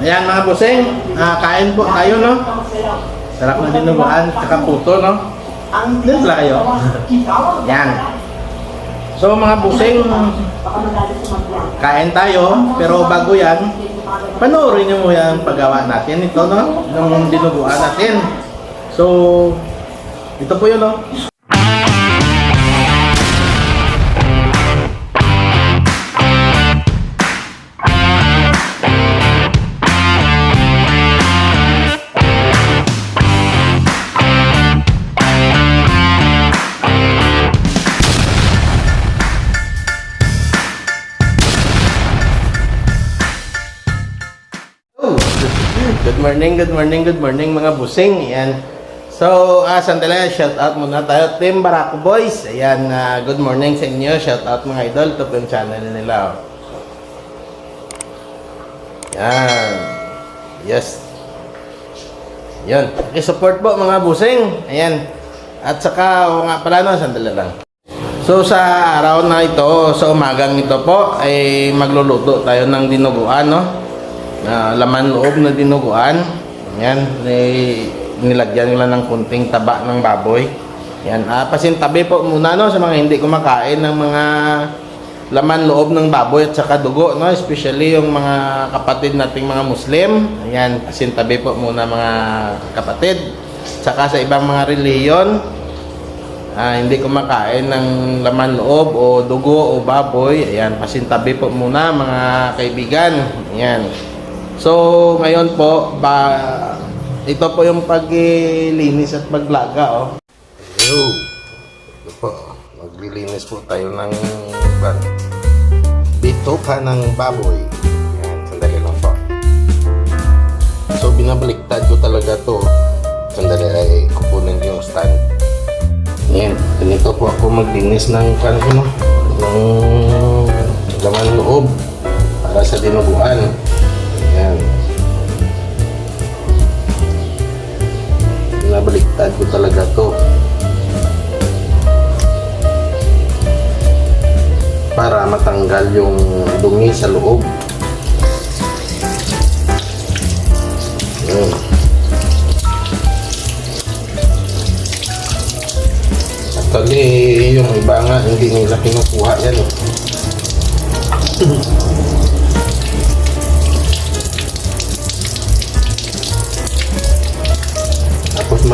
Ayan mga busing. Ah, kain po tayo, no? Sarap na dinuguan, tsaka puto, no? Napla kayo. Ayan. So mga busing, kain tayo, pero bago yan, panoorin nyo mo yan paggawa natin ito, no? Nung dinuguan natin. So, ito po yun, no? Good morning, good morning, good morning mga busing. Ayan. So, ah, sandali, shout out muna tayo. Team Barako Boys. Ayan, ah, good morning sa inyo. Shout out mga idol. Ito po yung channel nila. Oh. Yan. Yes. Yan. I-support po mga busing. Ayan. At saka, o nga pala no, sandali lang. So sa araw na ito, sa umagang ito po, ay magluluto tayo ng dinuguan, no? Na laman loob na dinuguan. Yan, ay nilagyan nila ng kunting taba ng baboy. Yan, ah, pasintabi po muna no sa mga hindi kumakain ng mga laman loob ng baboy at saka dugo, no? Especially yung mga kapatid nating mga Muslim. Ayan, pasintabi po muna mga kapatid. Saka sa ibang mga reliyon, ah, hindi kumakain ng laman loob o dugo o baboy, ayan, pasintabi po muna mga kaibigan. Ayan. So, ngayon po, ba, ito po yung paglilinis at paglaga, oh. Hello. Ito po, maglilinis po tayo ng ban. Bituka ng baboy. Ayan, sandali lang po. So, binabaliktad ko talaga to. Sandali ay kukunin yung stand. Ayan, ganito po ako maglinis ng ano, ng laman loob para sa dinuguan. Ayan. Binabaliktad ko talaga to. Para matanggal yung dumi sa loob. Ayan. Actually, yung iba nga, hindi nila kinukuha yan. eh.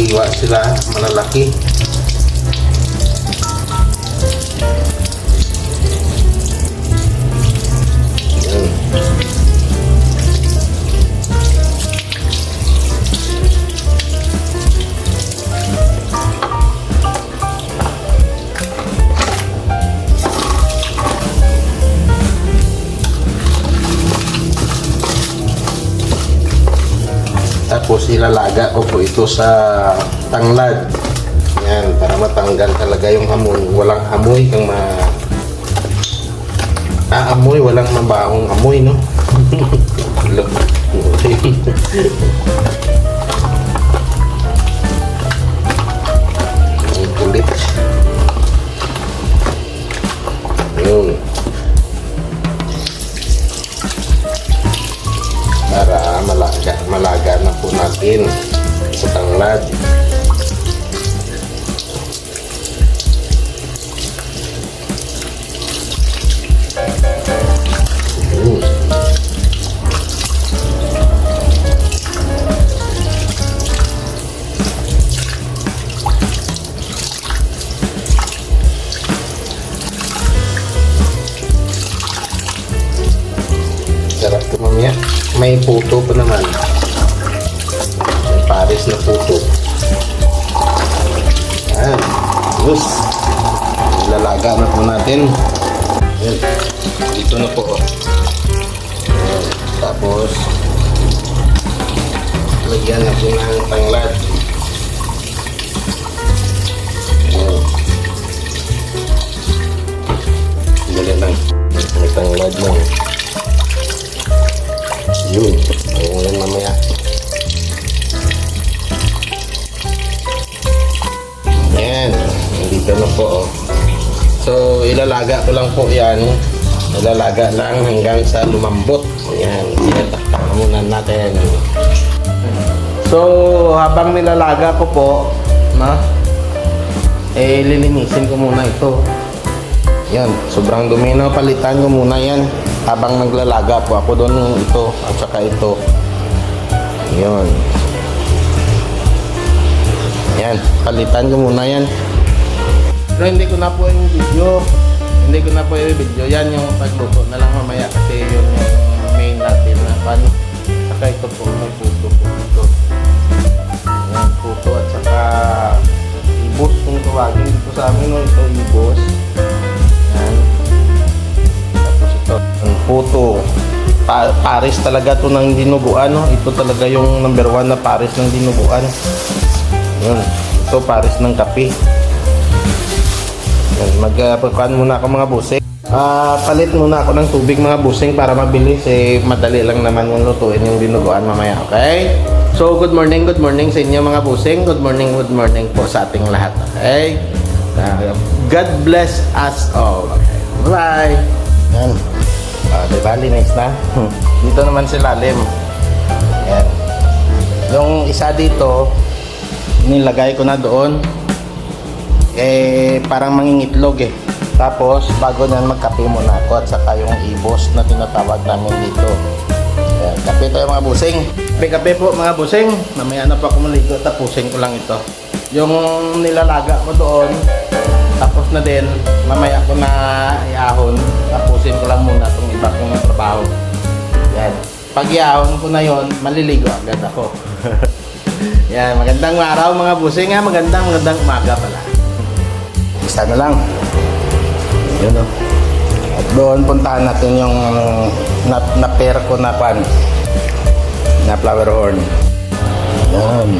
Magiwa sila malalaki. Ilalaga ko po ito sa tanglad. Yan, para matanggal talaga yung amoy. Walang amoy kang ma... Aamoy, walang mabahong amoy, no? Look. Yan. Dito na po. oh. Yan. Tapos, lagyan na po ng tanglad. Yan. Dali lang. May tanglad lang. Yun. Ayun yan mamaya. Ayan. po. Oh. So, ilalaga ko lang po yan. Ilalaga lang hanggang sa lumambot. Ayan. Tinatakpan muna natin. So, habang nilalaga ko po, na, eh, lilinisin ko muna ito. Yan, sobrang dumi na. Palitan ko muna yan. Habang naglalaga po ako doon ito at saka ito. Yan. Yan, palitan ko muna yan. Pero hindi ko na po yung video. Hindi ko na po yung video. Yan yung pagluto na lang mamaya kasi yun yung main natin na pan. Saka ito po, may puto po dito. Yan, puto at saka ibos kung tawagin dito sa amin. No? Ito ibos. Yan. Tapos ito, ang puto. Pa Paris talaga to ng dinuguan. No? Ito talaga yung number one na Paris ng dinuguan. Yun. Ito Paris ng kape. Magpakuan muna ako mga busing. Ah, palit muna ako ng tubig mga busing para mabilis eh madali lang naman yung lutuin yung dinuguan mamaya, okay? So, good morning, good morning sa inyo mga busing. Good morning, good morning po sa ating lahat, okay? Ah, God bless us all. Okay. Bye. Yan. Ah, di ba? Linis na. Dito naman si Lalim. Yan. Yung isa dito, nilagay ko na doon eh parang mangingitlog eh. Tapos bago nyan magkape muna ako at saka yung ibos na tinatawag namin dito. Ayan, kape tayo mga busing. Kape kape po mga busing. Mamaya na pa ako maligo tapusin ko lang ito. Yung nilalaga ko doon tapos na din mamaya ko na iahon. Tapusin ko lang muna itong iba kong trabaho. Yan pag iahon ko na yon maliligo agad ako. Yan, magandang araw mga busing ha. Magandang, magandang umaga pala. Isa na lang. Yun o. At doon puntahan natin yung na, na pair ko na pan. Na flower horn. Yan.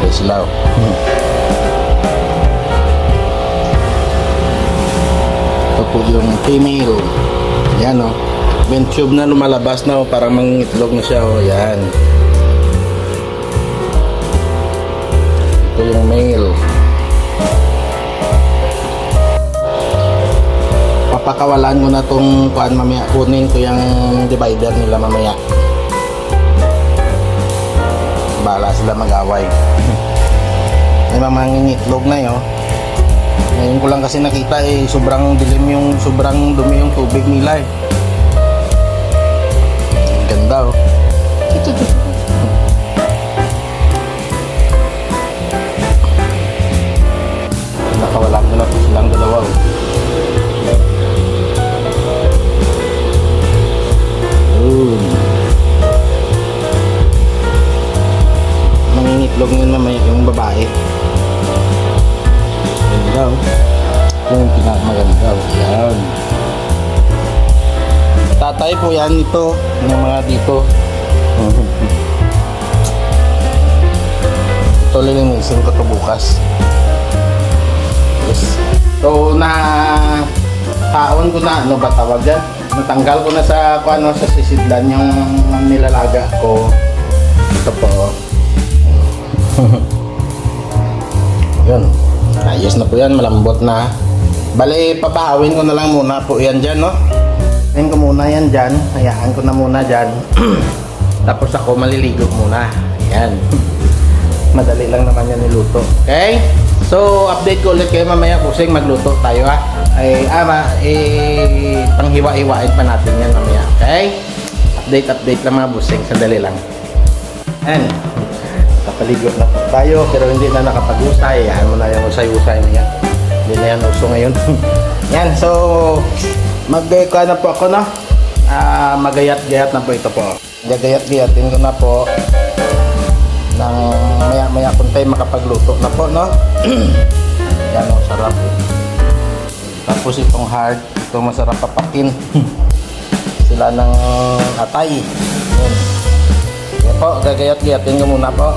Ari sila. oh. Hmm. Ito po yung female. Yan o. Yung tube na lumalabas na o. Parang mangitlog na siya o. Yan. Ito yung male. Papakawalan ko na tong kuan mamaya. Kunin ko yung divider nila mamaya. Bala sila mag-away. May mamangingitlog na yun. Ngayon ko lang kasi nakita eh sobrang dilim yung sobrang dumi yung tubig nila eh. Ganda oh. Yung pinakamaganda. Yan. Tatay po yan ito. Yung mga dito. Ito lilinisin ko to bukas. Yes. So na taon ko na ano ba tawag yan? Natanggal ko na sa kung ano sa sisidlan yung nilalaga ko. Ito po. Yun. Ayos na po yan, malambot na. Bale, papahawin ko na lang muna po yan dyan, no? Ayun ko muna yan dyan. Hayaan ko na muna dyan. Tapos ako maliligo muna. Ayan. Madali lang naman yan niluto. Okay? So, update ko ulit kayo mamaya kusing magluto tayo ha. Ay, ama, eh, panghiwa-hiwain pa natin yan mamaya. Okay? Update, update lang mga busing. Sandali lang. Ayan. Nakapaligo na tayo pero hindi na nakapag-usay. Yan mo na yung usay-usay na yan. Hindi na yan uso ngayon. yan, so, mag-kuha na po ako, no? Ah, magayat-gayat na po ito po. Gagayat-gayatin ko na po ng maya-maya kung tayo makapagluto na po, no? Yan o, sarap. Tapos itong hard, ito masarap papakin. Sila ng atay. Yan. Yan po, gagayat-gayatin ko muna po.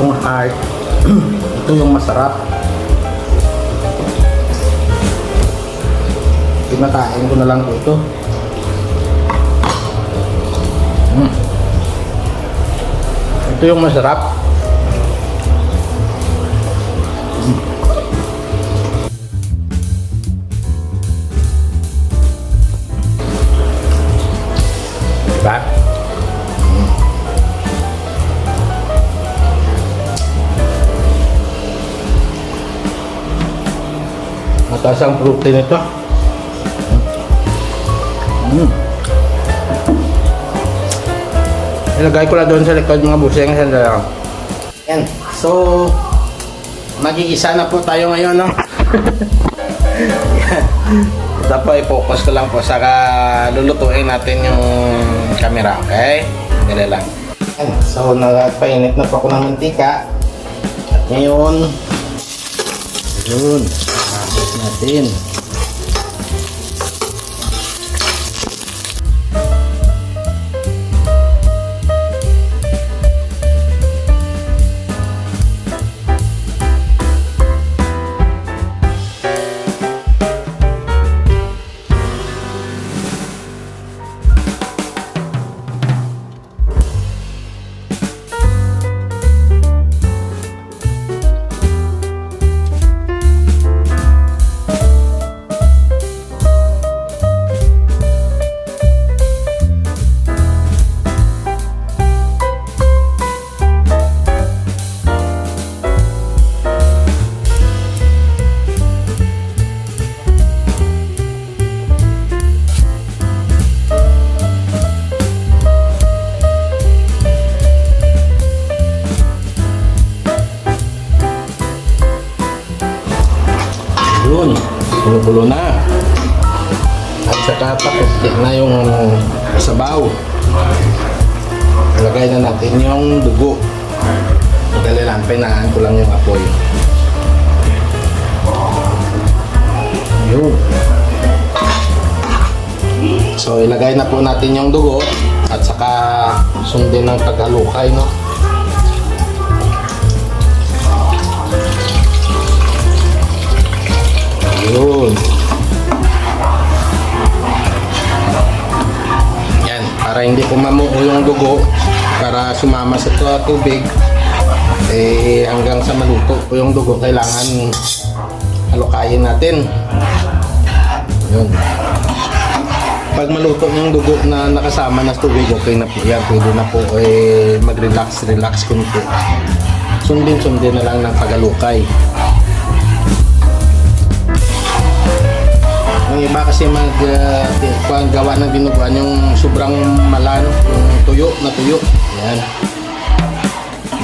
itong heart ito yung masarap. Pinakain ko na lang po ito. Mm. ito yung masarap. Mataas ang protein ito. Mm. Ilagay ko lang doon sa likod mga buseng sa lang. Yan. So, mag-iisa na po tayo ngayon, no? Yan. Po, i-focus ko lang po sa ka- lulutuin natin yung camera, okay? Dali lang. Yan. So, nagpainit na po ako ng mantika. At ngayon, yun, natin. Tapos na yung sabaw. Lagay na natin yung dugo. Dali lang, pinaan ko lang yung apoy. Yun. So ilagay na po natin yung dugo at saka sundin ng paghalukay, no? Yun. Para hindi po mamuo yung dugo, para sumama sa tu- tubig, eh hanggang sa maluto po yung dugo, kailangan halukayin natin. Yun. Pag maluto yung dugo na nakasama na tubig, okay na po yan. Pwede na po eh, mag-relax, relax kunti. Sundin-sundin na lang ng pagalukay. Yung iba kasi mag uh, gawa ng dinuguan yung sobrang malano, yung tuyo na tuyo. Yan.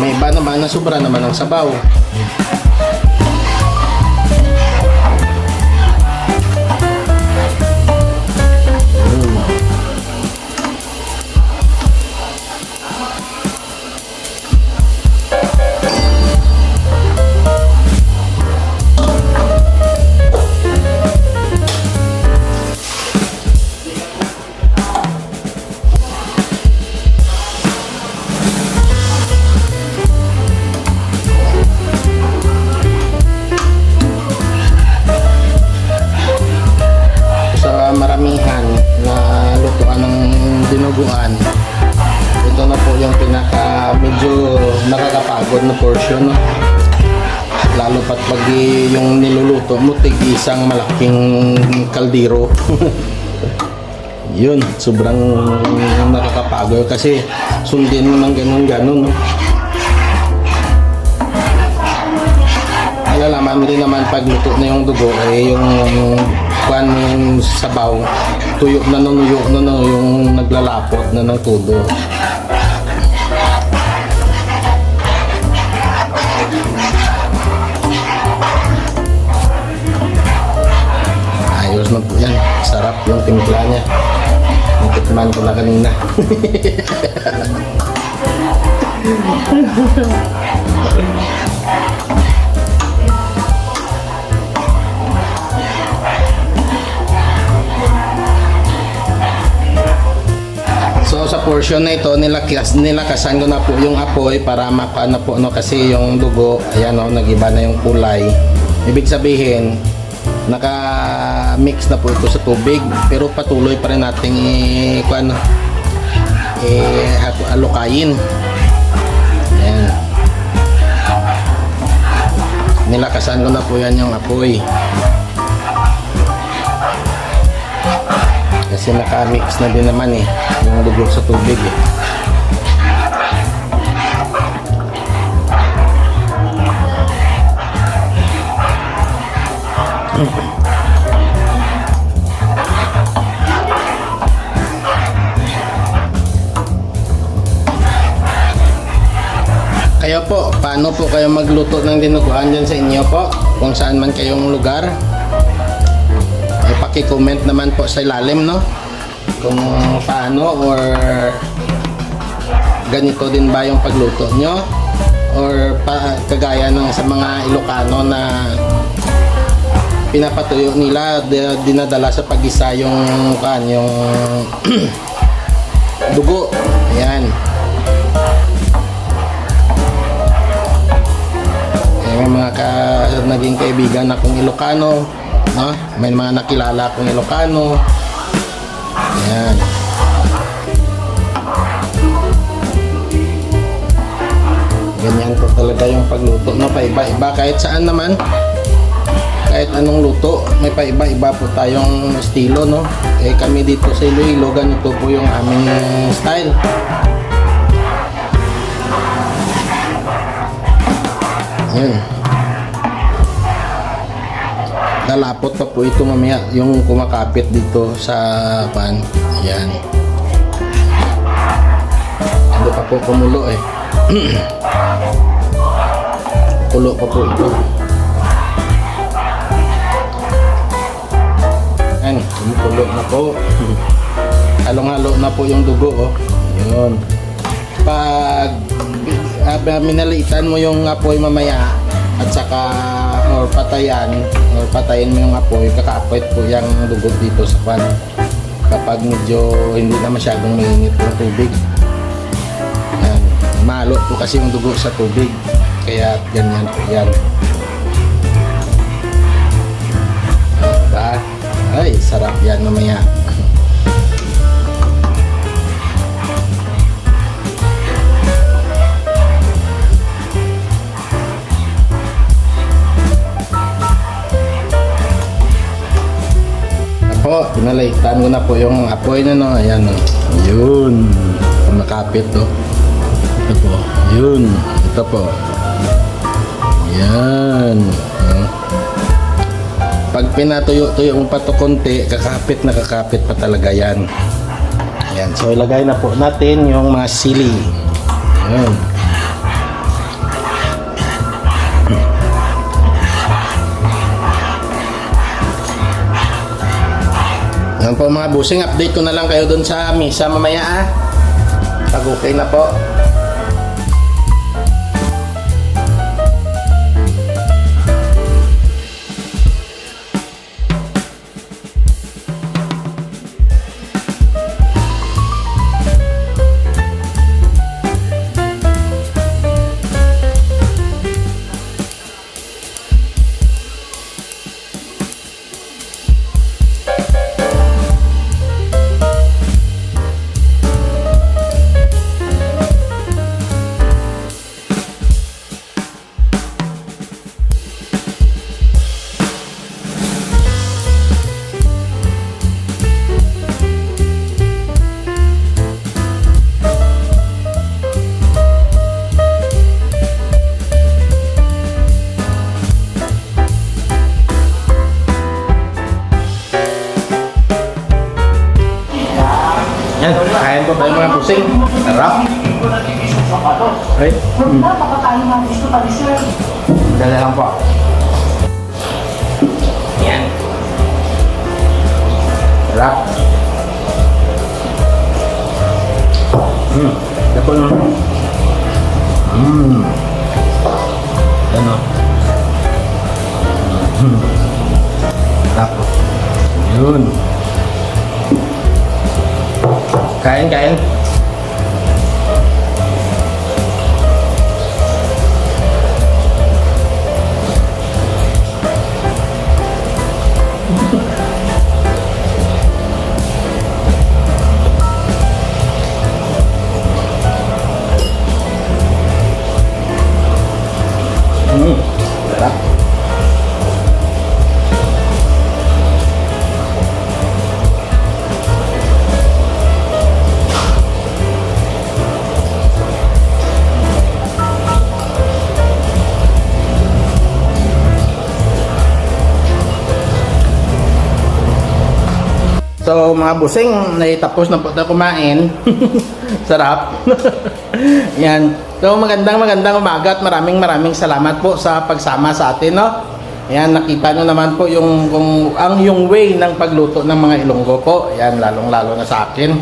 May iba naman na sobra naman ng sabaw. Kaldero yun sobrang nakakapagod kasi sundin mo ng ganun ganun no? Malalaman mo din naman pag luto na yung dugo, eh yung kwan sabaw, tuyo na nanuyo na na yung naglalapot na ng tulo. Sarap yung timpla niya. Natikman ko na kanina. So sa portion na ito, nilakas, nilakasan ko na po yung apoy para makaano po no kasi yung dugo, ayan no, nagiba na yung kulay. Ibig sabihin, naka-mix na po ito sa tubig pero patuloy pa rin nating i kuan eh alukayin. Ayan. Nilakasan ko na po yan yung apoy. Kasi naka-mix na din naman eh yung dugo sa tubig eh. Kayo po, paano po kayo magluto ng dinuguan dyan sa inyo po? Kung saan man kayong lugar? Ipaki-comment naman po sa ilalim, no? Kung paano or ganito din ba yung pagluto nyo? Or pa, kagaya ng sa mga Ilocano na pinapatuyo nila, di- dinadala sa pag-isa yung, kan, yung dugo. Ayan. May mga ka, naging kaibigan akong Ilocano, no? May mga nakilala akong Ilocano. Ayan. Ganyan po talaga yung pagluto, no? Paiba-iba kahit saan naman. Anong luto, may paiba-iba po tayong estilo, no? Eh kami dito sa Iloilo, ganito po yung aming style. Ayan. Lalapot pa po ito mamaya yung kumakapit dito sa pan. Ayan. Hindi pa po kumulo eh. Kulo pa po ito. Ayan, kumukulo na po. Halong-halo na po yung dugo oh. Yun. Pag uh, minalitan mo yung apoy mamaya at saka or patayan or patayin mo yung apoy kakapit po yung dugo dito sa pan kapag medyo hindi na masyadong mainit yung tubig yan. malo po kasi yung dugo sa tubig kaya ganyan po yan ay sarap yan mamaya po, pinalitan ko na po yung apoy na no. Ayan o. Yun. Nakapit to. Ito po. Yun. Ito po. Yan. Pinatuyo-tuyo mo pa to konti, kakapit na kakapit pa talaga yan. Ayan. So, ilagay na po natin yung mga sili. Ayan. Yan po mga busing, update ko na lang kayo doon sa misa mamaya ah. Pag okay na po. Yun. Kain, kain. So mga busing, naitapos na po tayo kumain. Sarap. Yan. So magandang magandang umaga at maraming maraming salamat po sa pagsama sa atin, no? Yan, nakita nyo naman po yung, kung, ang yung way ng pagluto ng mga ilonggo po. Yan, lalong-lalo na sa akin.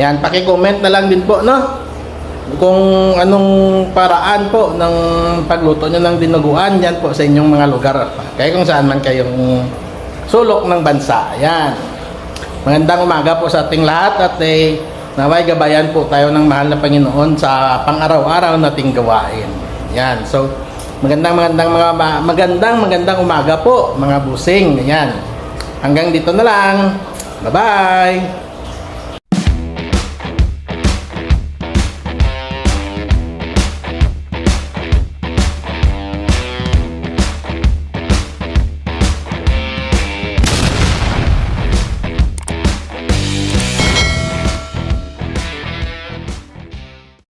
Yan, paki-comment na lang din po, no? Kung anong paraan po ng pagluto nyo ng dinuguan, yan po sa inyong mga lugar. Kaya kung saan man kayong sulok ng bansa. Yan. Magandang umaga po sa ating lahat at eh, naway gabayan po tayo ng mahal na Panginoon sa pang-araw-araw nating gawain. Yan. So, magandang magandang mga ma- magandang magandang umaga po mga busing. Yan. Hanggang dito na lang. Bye-bye.